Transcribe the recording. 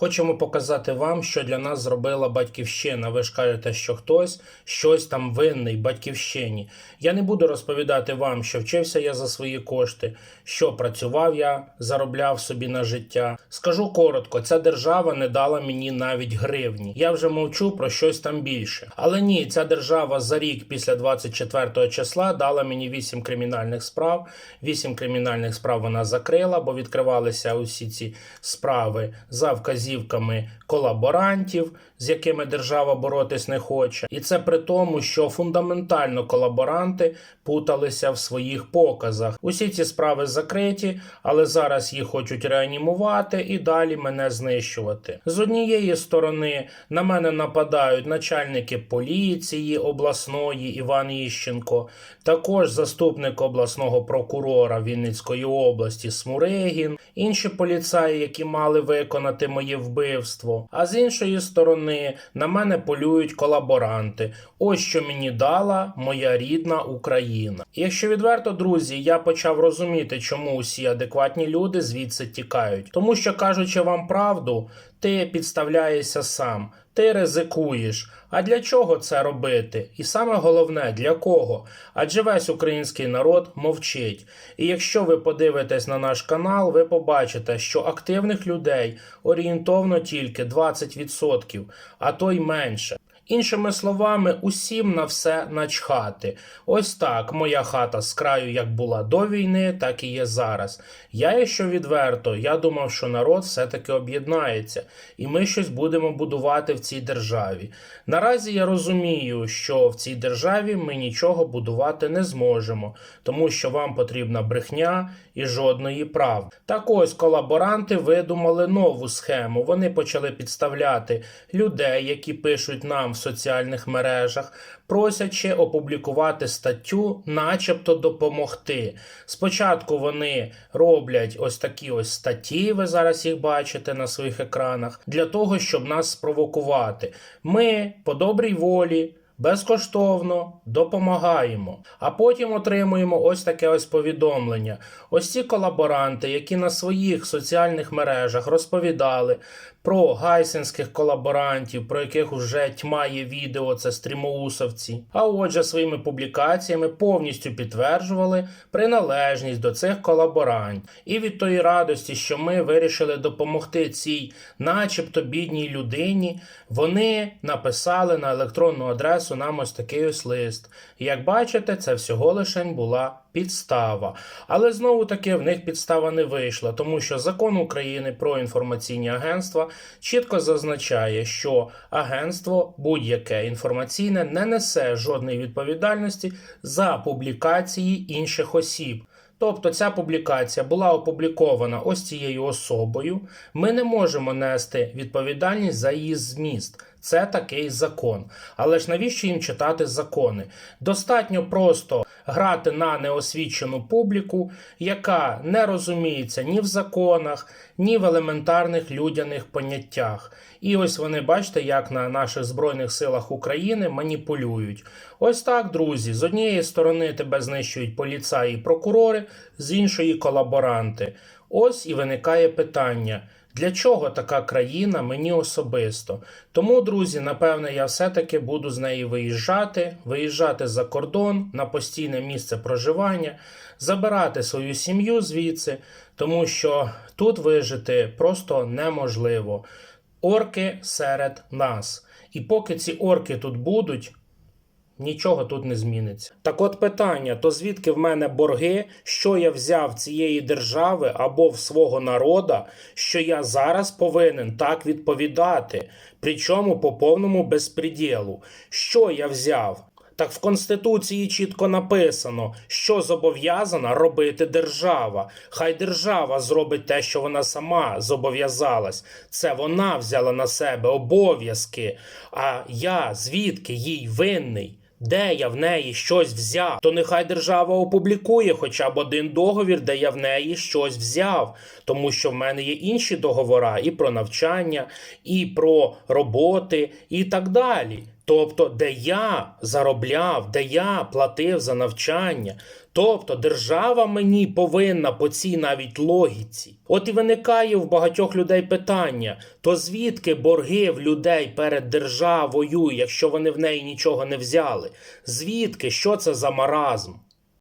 Хочемо показати вам, що для нас зробила батьківщина. Ви ж кажете, що хтось щось там винний батьківщині. Я не буду розповідати вам, що вчився я за свої кошти, що працював я, заробляв собі на життя. Скажу коротко, ця держава не дала мені навіть гривні. Я вже мовчу про щось там більше. Але ні, ця держава за рік після 24 числа дала мені 8 кримінальних справ. 8 кримінальних справ вона закрила, бо відкривалися усі ці справи за вказівками колаборантів, з якими держава боротись не хоче. І це при тому, що фундаментально колаборанти путалися в своїх показах. Усі ці справи закриті, але зараз їх хочуть реанімувати і далі мене знищувати. З однієї сторони на мене нападають начальники поліції обласної Іван Іщенко, також заступник обласного прокурора Вінницької області Смурегін, інші поліцаї, які мали виконати моє вбивство. А з іншої сторони на мене полюють колаборанти. Ось що мені дала моя рідна Україна. Якщо відверто, друзі, я почав розуміти, чому усі адекватні люди звідси тікають. Тому що кажучи вам правду, ти підставляєшся сам. Ти ризикуєш. А для чого це робити? І саме головне, для кого? Адже весь український народ мовчить. І якщо ви подивитесь на наш канал, ви побачите, що активних людей орієнтовно тільки 20%, а то й менше. Іншими словами, усім на все начхати. Ось так моя хата з краю як була до війни, так і є зараз. Я, якщо відверто, я думав, що народ все-таки об'єднається, і ми щось будемо будувати в цій державі. Наразі я розумію, що в цій державі ми нічого будувати не зможемо, тому що вам потрібна брехня і жодної правди. Так ось колаборанти видумали нову схему. Вони почали підставляти людей, які пишуть нам соціальних мережах, просячи опублікувати статтю, начебто допомогти. Спочатку вони роблять ось такі ось статті, ви зараз їх бачите на своїх екранах, для того, щоб нас спровокувати. Ми по добрій волі. Безкоштовно допомагаємо, а потім отримуємо ось таке ось повідомлення. Ось ці колаборанти, які на своїх соціальних мережах розповідали про гайсинських колаборантів, про яких вже тьма є відео, це стрімоусовці. А отже, своїми публікаціями повністю підтверджували приналежність до цих колаборантів. І від тої радості, що ми вирішили допомогти цій, начебто, бідній людині, вони написали на електронну адресу нам ось такий ось лист. Як бачите, це всього лише була підстава. Але знову таки в них підстава не вийшла, тому що закон України про інформаційні агентства чітко зазначає, що агентство будь-яке інформаційне не несе жодної відповідальності за публікації інших осіб. Тобто ця публікація була опублікована ось цією особою. Ми не можемо нести відповідальність за її зміст. Це такий закон. Але ж навіщо їм читати закони? Достатньо просто грати на неосвічену публіку, яка не розуміється ні в законах, ні в елементарних людяних поняттях. І ось вони бачите, як на наших Збройних силах України маніпулюють. Ось так, друзі. З однієї сторони тебе знищують поліцаї і прокурори, з іншої колаборанти. Ось і виникає питання. Для чого така країна мені особисто? Тому, друзі, напевне, я все-таки буду з неї виїжджати, виїжджати за кордон на постійне місце проживання, забирати свою сім'ю звідси, тому що тут вижити просто неможливо. Орки серед нас. І поки ці орки тут будуть, Нічого тут не зміниться. Так от питання: то звідки в мене борги, що я взяв цієї держави або в свого народа, що я зараз повинен так відповідати, причому по повному безпреділу? Що я взяв? Так в Конституції чітко написано, що зобов'язана робити держава. Хай держава зробить те, що вона сама зобов'язалась. Це вона взяла на себе обов'язки. А я звідки їй винний? Де я в неї щось взяв, то нехай держава опублікує хоча б один договір, де я в неї щось взяв, тому що в мене є інші договори і про навчання, і про роботи, і так далі. Тобто, де я заробляв, де я платив за навчання. Тобто держава мені повинна по цій навіть логіці. От і виникає в багатьох людей питання: то звідки борги в людей перед державою, якщо вони в неї нічого не взяли? Звідки? Що це за маразм?